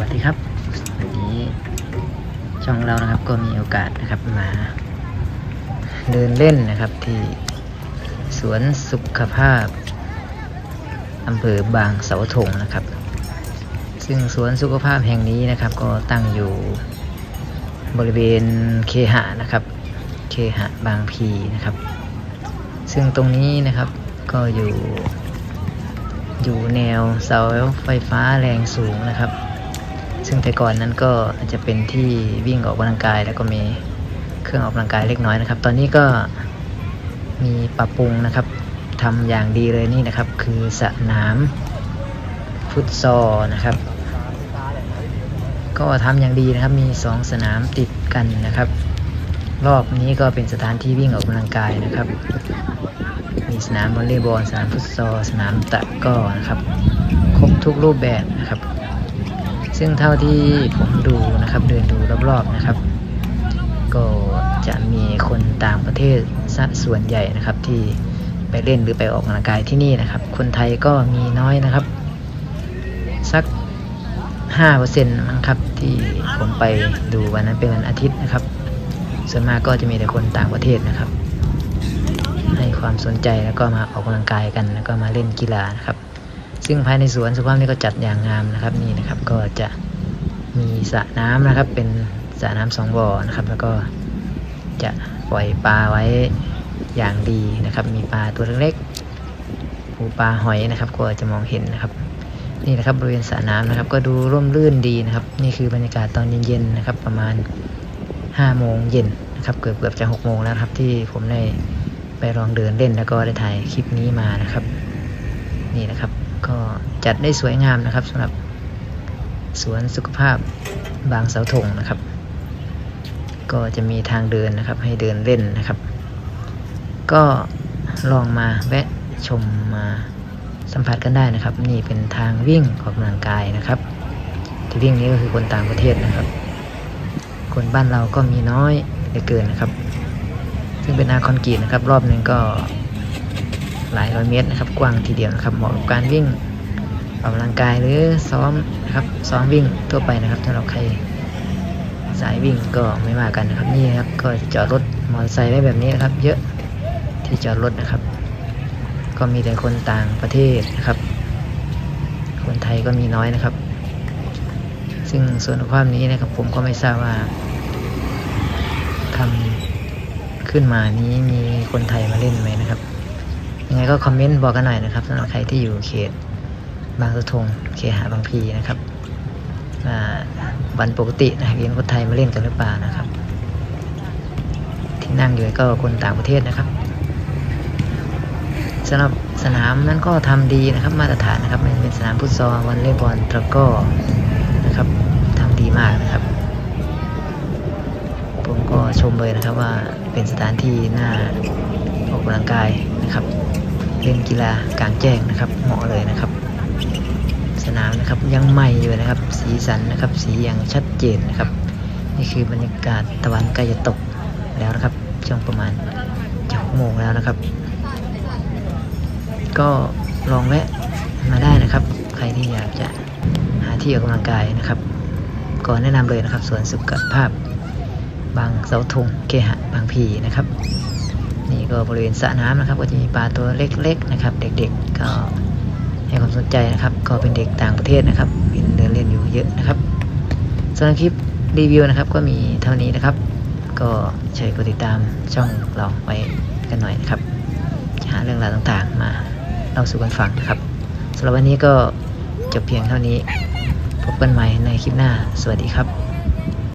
วัสดีครับ วันนี้ช่องเรานะครับก็มีโอกาสนะครับมา เดินเล่นนะครับที่สวนสุขภาพอำเภอบางเสาธงนะครับ ซึ่งสวนสุขภาพแห่งนี้นะครับ ก็ตั้งอยู่บริเวณเคหะนะครับ เคหะบางพีนะครับ ซึ่งตรงนี้นะครับก็อยู่อยู่แนวเสาไฟฟ้าแรงสูงนะครับ ซึ่งแต่ก่อนนั้นก็จะเป็นที่วิ่งออกกำลังกาย แล้วก็มีเครื่องออกกำลังกายเล็กน้อยนะครับ ตอนนี้ก็มีปรับปรุงนะครับทำอย่างดีเลยนี่นะครับ คือสนามฟุตซอลนะครับ ก็ทำอย่างดีนะครับมีสองสนามติดกันนะครับ รอบนี้ก็เป็นสถานที่วิ่งออกกำลังกายนะครับ มีสนามวอลเลย์บอลสนามฟุตซอลสนามตะก้อนะครับ ครบทุกรูปแบบนะครับ ซึ่งเท่าที่ผมดูนะครับเดินดูรอบๆนะครับ ก็จะมีคนต่างประเทศซะส่วนใหญ่นะครับที่ไปเล่นหรือไปออกกำลังกายที่นี่นะครับ คนไทยก็มีน้อยนะครับ สัก5%มั้งครับที่ผมไปดูวันนั้นเป็นวันอาทิตย์นะครับ ส่วนมากก็จะมีแต่คนต่างประเทศนะครับ ให้ความสนใจแล้วก็มาออกกำลังกายกัน แล้วก็มาเล่นกีฬานะครับ ซึ่งภายในสวนสุขภาพนี้ก็จัดอย่างงามนะครับนี่นะครับก็จะมีสระน้ำนะครับ เป็นสระน้ำสองบ่อนะครับ แล้วก็จะปล่อยปลาไว้อย่างดีนะครับ มีปลาตัวเล็กๆปูปลาหอยนะครับก็จะมองเห็นนะครับ นี่นะครับบริเวณสระน้ำนะครับ ก็ดูร่มรื่นดีนะครับ นี่คือบรรยากาศตอนเย็นๆนะครับ ประมาณ5โมงเย็นนะครับ เกือบเกือบจะ6โมงแล้วครับ ที่ผมได้ไปลองเดินเล่นแล้วก็ได้ถ่ายคลิปนี้มานะครับ นี่นะครับ ก็จัดได้สวยงามนะครับสำหรับสวนสุขภาพบางเสาธงนะครับ ก็จะมีทางเดินนะครับ ให้เดินเล่นนะครับ ก็ลองมาแวะชมมาสัมผัสกันได้นะครับ นี่เป็นทางวิ่งออกกำลังกายนะครับที่วิ่งนี้ก็คือคนต่างประเทศนะครับ คนบ้านเราก็มีน้อยเหลือเกินนะครับ ซึ่งเป็นอาคอนกรีตนะครับ รอบหนึ่งก็ หลายร้อยเมตรนะครับกว้างทีเดียวนะครับเหมาะกับการวิ่งออกกำลังกายหรือซ้อมนะครับซ้อมวิ่งทั่วไปนะครับถ้าเราใครสายวิ่งก็ไม่ว่ากันนะครับนี่ครับก็จอดรถมอเตอร์ไซค์ไว้แบบนี้นะครับ เยอะที่จอดรถนะครับ ก็มีแต่คนต่างประเทศนะครับ คนไทยก็มีน้อยนะครับ ซึ่งส่วนความนี้นะครับผมก็ไม่ทราบว่าทำขึ้นมานี้มีคนไทยมาเล่นไหมนะครับ ยังไงก็คอมเมนต์บอกกันหน่อยนะครับสำหรับใครที่อยู่เขตบางสะทงเคหะบางพีนะครับวันปกตินะครับมีคนไทยมาเล่นกันหรือเปล่านะครับ ที่นั่งอยู่ก็คนต่างประเทศนะครับสำหรับสนามนั้นก็ทำดีนะครับมาตรฐานนะครับมันเป็นสนามฟุตซอลวอลเลย์บอลตะก้อนะครับทำดีมากนะครับ ผมก็ชมเลยนะครับว่าเป็นสถานที่น่า ออกกำลังกายนะครับ เล่นกีฬากลางแจ้งนะครับ เหมาะเลยนะครับ สนามนะครับยังใหม่อยู่นะครับ สีสันนะครับ สีอย่างชัดเจนนะครับ นี่คือบรรยากาศตะวันใกล้จะตกแล้วนะครับ ช่วงประมาณจะหกโมงแล้วนะครับ ก็ลองแวะมาได้นะครับ ใครที่อยากจะหาที่ออกกำลังกายนะครับก็แนะนำเลยนะครับสวนสุขภาพบางเสาธงเคหะบางพีนะครับ นี่ก็บริเวณสระน้ำนะครับ ก็จะมีปลาตัวเล็กๆนะครับ เด็กๆก็ให้ความสนใจนะครับ ก็เป็นเด็กต่างประเทศนะครับเห็นเดินเล่นอยู่เยอะนะครับสำหรับคลิปรีวิวนะครับ ก็มีเท่านี้นะครับ ก็ช่วยกดติดตามช่องเราไว้กันหน่อยนะครับจะหาเรื่องราวต่างๆ มาเล่าสู่กันฟังนะครับสำหรับวันนี้ก็จบเพียงเท่านี้ พบกันใหม่ในคลิปหน้า สวัสดีครับ